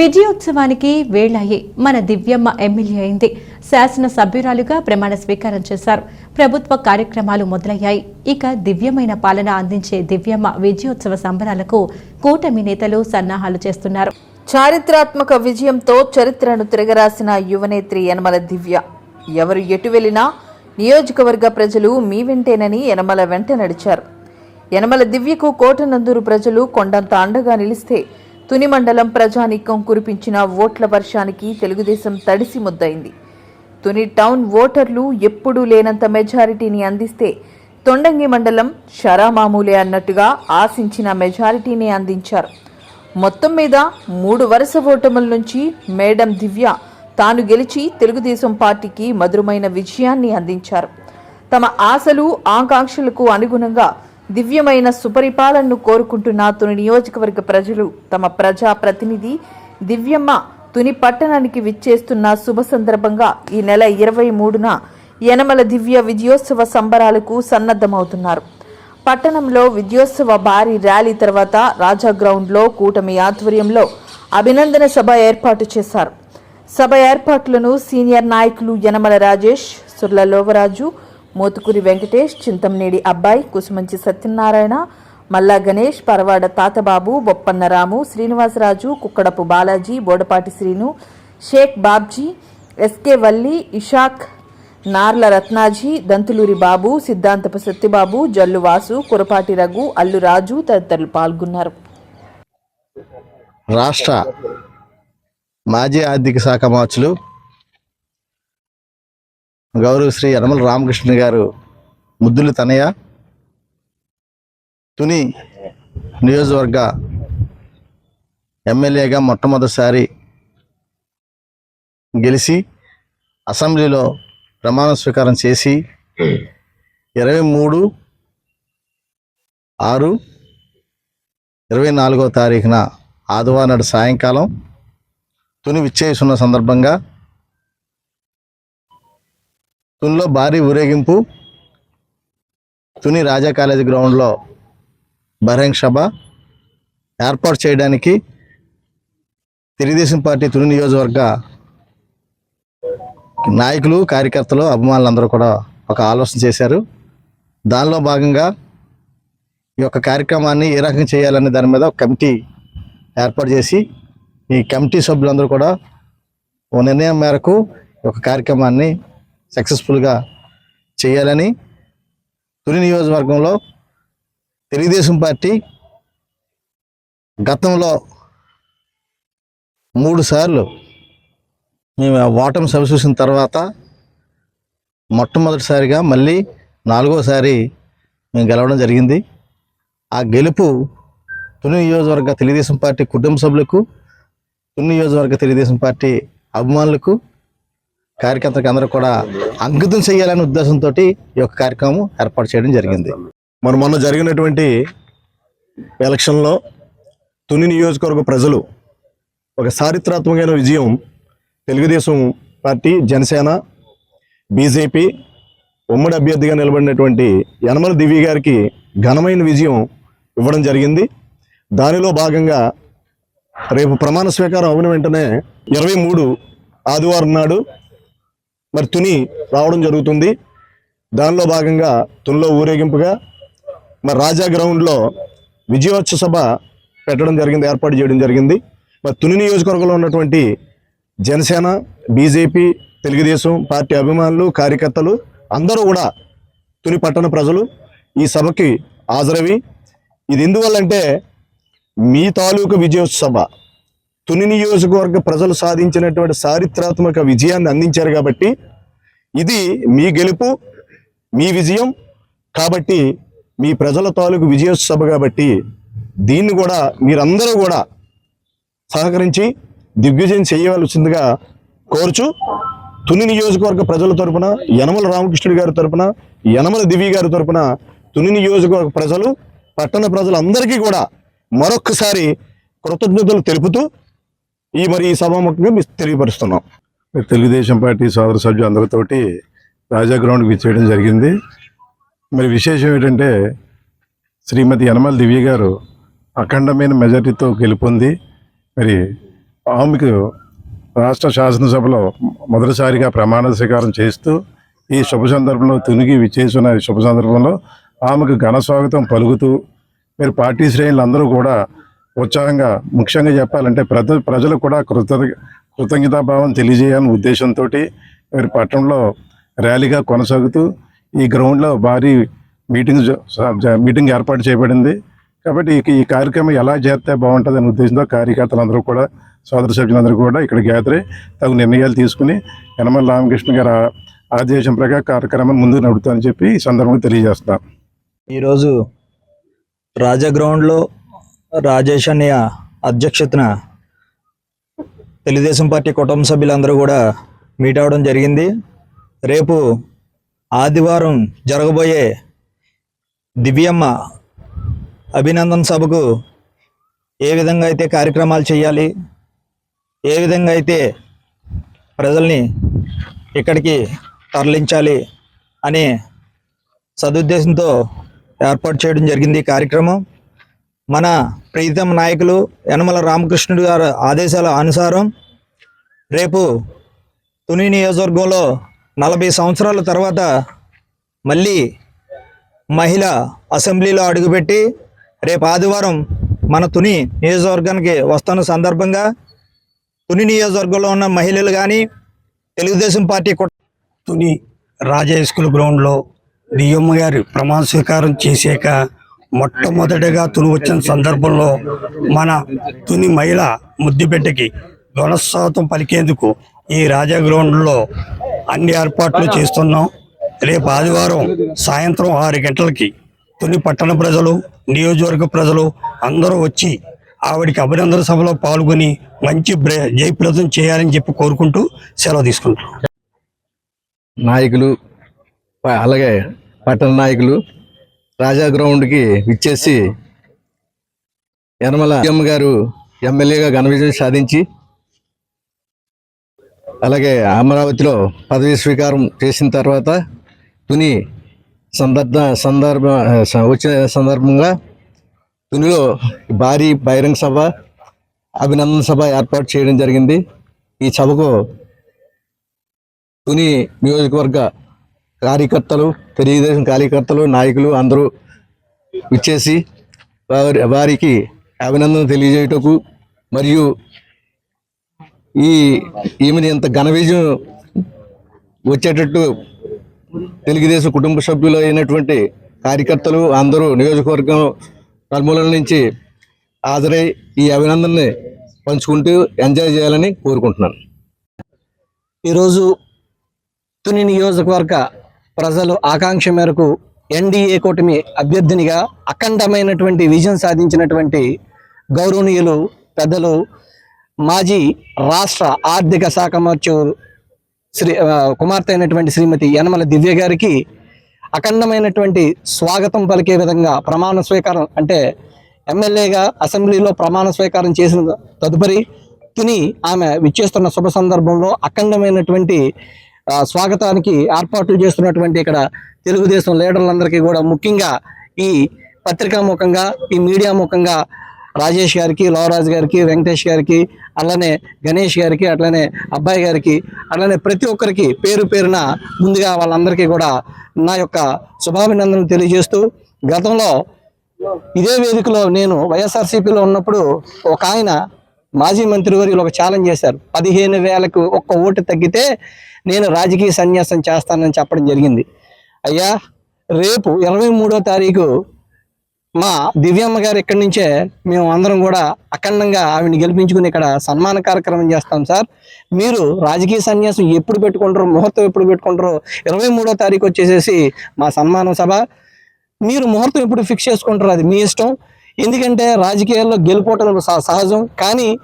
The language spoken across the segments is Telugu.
విజయోత్సవానికి వేళాయి మన దివ్యమ్మ ఎమ్మెల్యే అయింది. శాసన సభ్యురాలుగా ప్రమాణ స్వీకారం చేశారు. ప్రభుత్వ కార్యక్రమాలు మొదలయ్యాయి. ఇక దివ్యమైన పాలన అందించే దివ్యమ్మ విజయోత్సవ సంబరాలకు కూటమి నేతలు సన్నాహాలు చేస్తున్నారు. చారిత్రాత్మక విజయంతో చరిత్రను తిరగరాసిన యువనేత్రి యనమల దివ్య. ఎవరు ఎటు వెళ్ళినా నియోజకవర్గ ప్రజలు మీ వెంటేనని యనమల వెంట నడిచారు. యనమల దివ్యకు కోటనందూరు ప్రజలు కొండంత అండగా నిలిస్తే తుని మండలం ప్రజానీకం కురిపించిన ఓట్ల వర్షానికి తెలుగుదేశం తడిసి ముద్దయింది తుని టౌన్ ఓటర్లు ఎప్పుడూ లేనంత మెజారిటీని అందిస్తే తొండంగి మండలం షరామామూలే అన్నట్టుగా ఆశించిన మెజారిటీని అందించారు. మొత్తం మీద మూడు వరుస ఓటముల నుంచి మేడం దివ్య తాను గెలిచి తెలుగుదేశం పార్టీకి మధురమైన విజయాన్ని అందించారు. తమ ఆశలు ఆకాంక్షలకు అనుగుణంగా దివ్యమైన సుపరిపాలనను కోరుకుంటున్న తుని నియోజకవర్గ ప్రజలు తమ ప్రజా ప్రతినిధి దివ్యమ్మ తుని పట్టణానికి విచ్చేస్తున్న శుభ సందర్భంగా ఈ నెల ఇరవై మూడున యనమల దివ్య విజయోత్సవ సంబరాలకు సన్నద్ధమవుతున్నారు. పట్టణంలో విద్యోత్సవ భారీ ర్యాలీ తర్వాత రాజా గ్రౌండ్లో కూటమి ఆధ్వర్యంలో అభినందన సభ ఏర్పాటు చేశారు. సభ ఏర్పాట్లను సీనియర్ నాయకులు యనమల రాజేష్ సుర్ల లోవరాజు మోతుకూరి వెంకటేష్ చింతమనేడి అబ్బాయి కుసుమంచి సత్యనారాయణ మల్లా గణేష్ పరవాడ తాతబాబు బొప్పన్నరాము శ్రీనివాసరాజు కుక్కడపు బాలాజీ బోడపాటి శ్రీను షేక్ బాబ్జీ ఎస్కే వల్లి ఇషాక్ నార్ల రత్నాజీ దంతులూరి బాబు సిద్ధాంతపు సత్యబాబు జల్లు వాసు కురపాటి రఘు అల్లు రాజు తదితరులు పాల్గొన్నారు. రాష్ట్ర మాజీ ఆర్థిక శాఖ మార్చులు గౌరవ శ్రీ యనమల రామకృష్ణ గారు ముద్దులు తనయ తుని నియోజకవర్గ ఎమ్మెల్యేగా మొట్టమొదటిసారి గెలిచి అసెంబ్లీలో ప్రమాణ స్వీకారం చేసి ఇరవై మూడు ఆరు ఇరవై నాలుగో తారీఖున ఆదివారం నాడు సాయంకాలం తుని విచ్చేస్తున్న సందర్భంగా తునిలో భారీ ఊరేగింపు. తుని రాజా కాలేజీ గ్రౌండ్లో బహిరంగ సభ ఏర్పాటు చేయడానికి తెలుగుదేశం పార్టీ తుని నియోజకవర్గ నాయకులు కార్యకర్తలు అభిమానులందరూ కూడా ఒక ఆలోచన చేశారు. దానిలో భాగంగా ఈ యొక్క కార్యక్రమాన్ని ఏ రకంగా చేయాలనే దాని మీద ఒక కమిటీ ఏర్పాటు చేసి ఈ కమిటీ సభ్యులందరూ కూడా ఓ నిర్ణయం మేరకు ఈ యొక్క కార్యక్రమాన్ని సక్సెస్ఫుల్గా చేయాలని తుని నియోజకవర్గంలో తెలుగుదేశం పార్టీ గతంలో మూడు సార్లు మేము ఆ ఓటమి సభ చూసిన తర్వాత మొట్టమొదటిసారిగా మళ్ళీ నాలుగోసారి మేము గెలవడం జరిగింది. ఆ గెలుపు తుని నియోజకవర్గ తెలుగుదేశం పార్టీ కుటుంబ సభ్యులకు తుని నియోజకవర్గ తెలుగుదేశం పార్టీ అభిమానులకు కార్యకర్తలకు అందరూ కూడా అంకితం చేయాలనే ఉద్దేశంతో ఈ యొక్క కార్యక్రమం ఏర్పాటు చేయడం జరిగింది. మరి మొన్న జరిగినటువంటి ఎలక్షన్లో తుని నియోజకవర్గ ప్రజలు ఒక చారిత్రాత్మకమైన విజయం తెలుగుదేశం పార్టీ జనసేన బీజేపీ ఉమ్మడి అభ్యర్థిగా నిలబడినటువంటి యనమల దివ్య గారికి ఘనమైన విజయం ఇవ్వడం జరిగింది. దానిలో భాగంగా రేపు ప్రమాణ స్వీకారం అవున వెంటనే ఇరవై మూడు ఆదివారం నాడు మరి తుని రావడం జరుగుతుంది. దానిలో భాగంగా తునిలో ఊరేగింపుగా మరి రాజా గ్రౌండ్లో విజయోత్సవ సభ పెట్టడం జరిగింది ఏర్పాటు చేయడం జరిగింది. మరి తుని నియోజకవర్గంలో ఉన్నటువంటి జనసేన బీజేపీ తెలుగుదేశం పార్టీ అభిమానులు కార్యకర్తలు అందరూ కూడా తుని పట్టణ ప్రజలు ఈ సభకి హాజరవి. ఇది ఎందువల్లంటే మీ తాలూకు విజయోత్సవ తుని నియోజకవర్గ ప్రజలు సాధించినటువంటి చారిత్రాత్మక విజయాన్ని అందించారు కాబట్టి ఇది మీ గెలుపు మీ విజయం కాబట్టి మీ ప్రజల తాలూకు విజయోత్సవ కాబట్టి దీన్ని కూడా మీరందరూ కూడా సహకరించి దిగ్విజయం చేయవలసిందిగా కోరుచు తుని నియోజకవర్గ ప్రజల తరపున యనమల రామకృష్ణుడి గారి తరపున యనమల దివి గారి తరపున తుని నియోజకవర్గ ప్రజలు పట్టణ ప్రజలందరికీ కూడా మరొక్కసారి కృతజ్ఞతలు తెలుపుతూ ఈ మరి ఈ సభాముఖంగా మీకు తెలియపరుస్తున్నాం. తెలుగుదేశం పార్టీ సోదర సభ్యులు అందరితోటి రాజా గ్రౌండ్కి విచ్చేయడం జరిగింది. మరి విశేషం ఏంటంటే శ్రీమతి యనమల దివ్య గారు అఖండమైన మెజార్టీతో గెలుపొంది. మరి ఆమెకు రాష్ట్ర శాసనసభలో మొదటిసారిగా ప్రమాణ స్వీకారం చేస్తూ ఈ శుభ సందర్భంలో తునిగి విచ్చేసిన శుభ సందర్భంలో ఆమెకు ఘన స్వాగతం పలుకుతూ మీరు పార్టీ శ్రేణులు అందరూ కూడా ఉత్సాహంగా ముఖ్యంగా చెప్పాలంటే ప్రజ ప్రజలకు కూడా కృత కృతజ్ఞతాభావం తెలియజేయాలని ఉద్దేశంతో మీరు పట్టణంలో ర్యాలీగా కొనసాగుతూ ఈ గ్రౌండ్లో భారీ మీటింగ్ మీటింగ్ ఏర్పాటు చేయబడింది. కాబట్టి ఈ- కార్యక్రమం ఎలా చేస్తే బాగుంటుంది అనే ఉద్దేశంతో కార్యకర్తలందరూ కూడా సోదర సభ్యులందరూ కూడా ఇక్కడ గ్యాదర్ తగు నిర్ణయాలు తీసుకుని యనమల రామకృష్ణ గారు ఆదేశం ప్రకారం కార్యక్రమం ముందుకు నడుపుతామని చెప్పి ఈ సందర్భంగా తెలియజేస్తాం ఈరోజు రాజా గ్రౌండ్లో రాజేష్ అన్నయ్య అధ్యక్షతన తెలుగుదేశం పార్టీ కుటుంబ సభ్యులందరూ కూడా మీట్ అవ్వడం జరిగింది. రేపు ఆదివారం జరగబోయే దివ్యమ్మ అభినందన సభకు ఏ విధంగా అయితే కార్యక్రమాలు చేయాలి ఏ విధంగా అయితే ప్రజల్ని ఇక్కడికి తరలించాలి అనే సదుద్దేశంతో ఏర్పాటు చేయడం జరిగింది ఈ కార్యక్రమం. మన ప్రీతం నాయకులు యనమల రామకృష్ణుడు గారి ఆదేశాల అనుసారం రేపు తుని నియోజకవర్గంలో నలభై సంవత్సరాల తర్వాత మళ్ళీ మహిళ అసెంబ్లీలో అడుగుపెట్టి రేపు ఆదివారం మన తుని నియోజకవర్గానికి వస్తున్న సందర్భంగా తుని నియోజకవర్గంలో ఉన్న మహిళలు కానీ తెలుగుదేశం పార్టీ తుని రాజా స్కూల్ గ్రౌండ్లో దియ్యమ్మ గారి ప్రమాణ స్వీకారం చేశాక మొట్టమొదటిగా తుని వచ్చిన సందర్భంలో మన తుని మహిళ ముద్దుబిడ్డకి గుణస్వాతం పలికేందుకు ఈ రాజా గ్రౌండ్లో అన్ని ఏర్పాట్లు చేస్తున్నాం. రేపు ఆదివారం సాయంత్రం ఆరు గంటలకి తుని పట్టణ ప్రజలు నియోజకవర్గ ప్రజలు అందరూ వచ్చి ఆవిడికి అభినందన సభలో పాల్గొని మంచి జయప్రదం చేయాలని చెప్పి కోరుకుంటూ సెలవు తీసుకుంటాం నాయకులు అలాగే పట్టణ నాయకులు రాజా గ్రౌండ్కి విచ్చేసి యనమల ఎం గారు ఎమ్మెల్యేగా ఘన విజయం సాధించి అలాగే అమరావతిలో పదవి స్వీకారం చేసిన తర్వాత తుని సందర్భ సందర్భ వచ్చిన సందర్భంగా తునిలో భారీ బహిరంగ సభ అభినందన సభ ఏర్పాటు చేయడం జరిగింది. ఈ సభకు తుని నియోజకవర్గ కార్యకర్తలు తెలుగుదేశం కార్యకర్తలు నాయకులు అందరూ ఇచ్చేసి వారి వారికి అభినందన తెలియజేయటకు మరియు ఈ ఈమెని ఇంత ఘన విజయం వచ్చేటట్టు తెలుగుదేశం కుటుంబ సభ్యులు అయినటువంటి కార్యకర్తలు అందరూ నియోజకవర్గం నలుమూలల నుంచి హాజరై ఈ అభినందనని పంచుకుంటూ ఎంజాయ్ చేయాలని కోరుకుంటున్నాను. ఈరోజు తుని నియోజకవర్గ ప్రజలు ఆకాంక్ష మేరకు ఎన్డీఏ కూటమి అభ్యర్థినిగా అఖండమైనటువంటి విజయం సాధించినటువంటి గౌరవనీయులు పెద్దలు మాజీ రాష్ట్ర ఆర్థిక శాఖ మంత్రి శ్రీ కుమార్తె అయినటువంటి శ్రీమతి యనమల దివ్య గారికి అఖండమైనటువంటి స్వాగతం పలికే విధంగా ప్రమాణ స్వీకారం అంటే ఎమ్మెల్యేగా అసెంబ్లీలో ప్రమాణ స్వీకారం చేసిన తదుపరి తుని ఆమె విచ్చేస్తున్న శుభ సందర్భంలో అఖండమైనటువంటి స్వాగతానికి ఏర్పాట్లు చేస్తున్నటువంటి ఇక్కడ తెలుగుదేశం లీడర్లందరికీ కూడా ముఖ్యంగా ఈ పత్రికా ముఖంగా ఈ మీడియా ముఖంగా రాజేష్ గారికి లోవరాజు గారికి వెంకటేష్ గారికి అలానే గణేష్ గారికి అట్లనే అబ్బాయి గారికి అలానే ప్రతి ఒక్కరికి పేరు పేరున ముందుగా వాళ్ళందరికీ కూడా నా యొక్క శుభాభినందనలు తెలియజేస్తూ గతంలో ఇదే వేదికలో నేను వైఎస్ఆర్సీపీలో ఉన్నప్పుడు ఒక ఆయన మాజీ మంత్రి వర్యులు ఒక ఛాలెంజ్ చేశారు. పదిహేను వేలకు ఒక్క ఓటు తగ్గితే నేను రాజకీయ సన్యాసం చేస్తానని చెప్పడం జరిగింది. అయ్యా రేపు ఇరవై మూడో తారీఖు మా దివ్యమ్మ గారు ఇక్కడి నుంచే మేము అందరం కూడా అఖండంగా ఆవిడని గెలిపించుకుని ఇక్కడ సన్మాన కార్యక్రమం చేస్తాం సార్. మీరు రాజకీయ సన్యాసం ఎప్పుడు పెట్టుకుంటారో ముహూర్తం ఎప్పుడు పెట్టుకుంటారో ఇరవై మూడో తారీఖు వచ్చేసేసి మా సన్మానం సభ. మీరు ముహూర్తం ఎప్పుడు ఫిక్స్ చేసుకుంటారు అది మీ ఇష్టం. ఎందుకంటే రాజకీయాల్లో గెలుపోవటం సహ- సహజం. కానీ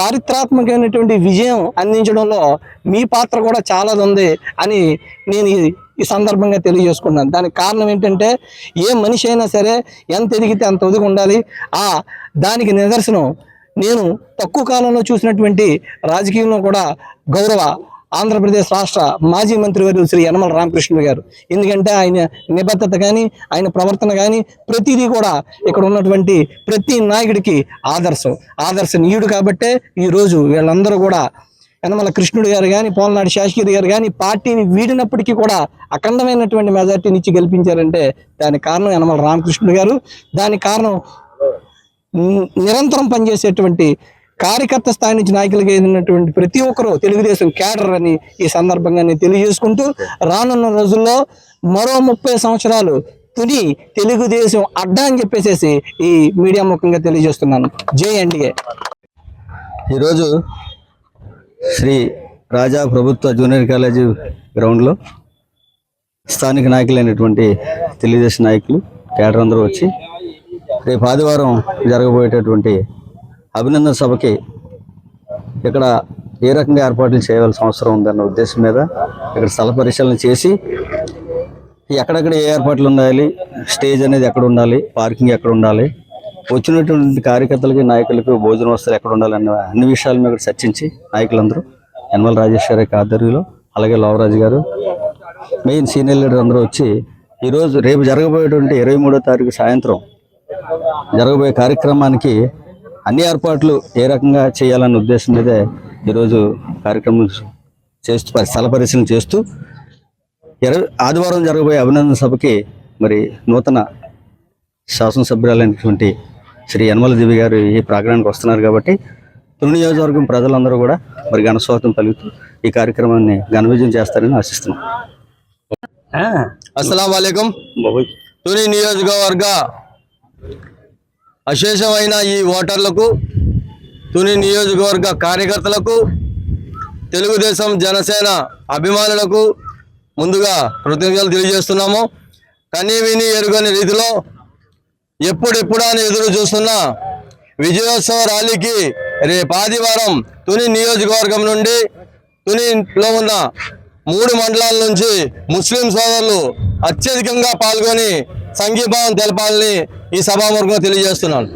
చారిత్రాత్మకమైనటువంటి విజయం అందించడంలో మీ పాత్ర కూడా చాలా ఉంది అని నేను ఈ- ఈ సందర్భంగా తెలియజేసుకున్నాను. దానికి కారణం ఏంటంటే ఏ మనిషి అయినా సరే ఎంత ఎదిగితే అంత ఒదిగి ఉండాలి. ఆ దానికి నిదర్శనం నేను తక్కువ కాలంలో చూసినటువంటి రాజకీయంలో కూడా గౌరవ ఆంధ్రప్రదేశ్ రాష్ట్ర మాజీ మంత్రివర్యులు శ్రీ యనమల రామకృష్ణుడు గారు. ఎందుకంటే ఆయన నిబద్ధత కానీ ఆయన ప్రవర్తన కానీ ప్రతిదీ కూడా ఇక్కడ ఉన్నటువంటి ప్రతి నాయకుడికి ఆదర్శం. ఆదర్శనీయుడు కాబట్టే ఈరోజు వీళ్ళందరూ కూడా యనమల కృష్ణుడు గారు కానీ పోలనాడు శాసగిరి గారు కానీ పార్టీని వీడినప్పటికీ కూడా అఖండమైనటువంటి మెజార్టీని ఇచ్చి గెలిపించారంటే దానికి కారణం యనమల రామకృష్ణుడు గారు. దానికి కారణం ని- నిరంతరం పనిచేసేటువంటి కార్యకర్త స్థాయి నుంచి నాయకులుగా ఎదిగినటువంటి ప్రతి ఒక్కరూ తెలుగుదేశం క్యాడర్ అని ఈ సందర్భంగా నేను తెలియజేసుకుంటూ రానున్న రోజుల్లో మరో ముప్పై సంవత్సరాలు తుని తెలుగుదేశం అడ్డా అని చెప్పేసేసి ఈ మీడియా ముఖంగా తెలియజేస్తున్నాను. జేఎన్డీఏ ఈరోజు శ్రీ రాజా ప్రభుత్వ జూనియర్ కాలేజీ గ్రౌండ్లో స్థానిక నాయకులైనటువంటి తెలుగుదేశం నాయకులు కేడర్ అందరూ వచ్చి రేపు ఆదివారం జరగబోయేటటువంటి అభినందన సభకి ఇక్కడ ఏ రకంగా ఏర్పాట్లు చేయవలసిన అవసరం ఉందన్న ఉద్దేశం మీద ఇక్కడ స్థల పరిశీలన చేసి ఎక్కడెక్కడ ఏ ఏర్పాట్లు ఉండాలి స్టేజ్ అనేది ఎక్కడ ఉండాలి పార్కింగ్ ఎక్కడ ఉండాలి వచ్చినటువంటి కార్యకర్తలకి నాయకులకు భోజన వస్తువులు ఎక్కడ ఉండాలి అన్న అన్ని విషయాల మీద చర్చించి నాయకులందరూ యనమల రాజేశ్వర యొక్క ఆధ్వర్యంలో అలాగే లోవరాజు గారు మెయిన్ సీనియర్ లీడర్ అందరూ వచ్చి ఈరోజు రేపు జరగబోయేటువంటి ఇరవై మూడో తారీఖు సాయంత్రం జరగబోయే కార్యక్రమానికి అన్ని ఏర్పాట్లు ఏ రకంగా చేయాలన్న ఉద్దేశం మీదే ఈరోజు కార్యక్రమం చేస్తూ స్థల పరిశీలన చేస్తూ ఇరవై ఆదివారం జరగబోయే అభినందన సభకి మరి నూతన శాసనసభ్యురాలైనటువంటి శ్రీ యనమల దేవి గారు ఈ ప్రాంగణానికి వస్తున్నారు కాబట్టి తుని నియోజకవర్గం ప్రజలందరూ కూడా మరి ఘనస్వాగతం పలుకుతూ ఈ కార్యక్రమాన్ని ఘన విజయం చేస్తారని ఆశిస్తున్నాం. అస్సలం వాలేకం తుని నియోజకవర్గ అశేషమైన ఈ ఓటర్లకు తుని నియోజకవర్గ కార్యకర్తలకు తెలుగుదేశం జనసేన అభిమానులకు ముందుగా కృతజ్ఞతలు తెలియజేస్తున్నాము. కనీ విని ఎరుగని రీతిలో ఎప్పుడెప్పుడా అని ఎదురు చూస్తున్న విజయోత్సవ ర్యాలీకి రేపు ఆదివారం తుని నియోజకవర్గం నుండి తునిలో ఉన్న మూడు మండలాల నుంచి ముస్లిం సోదరులు అత్యధికంగా పాల్గొని సంఘీభావం తెలపాలని ఈ సభావర్గం తెలియజేస్తున్నాను.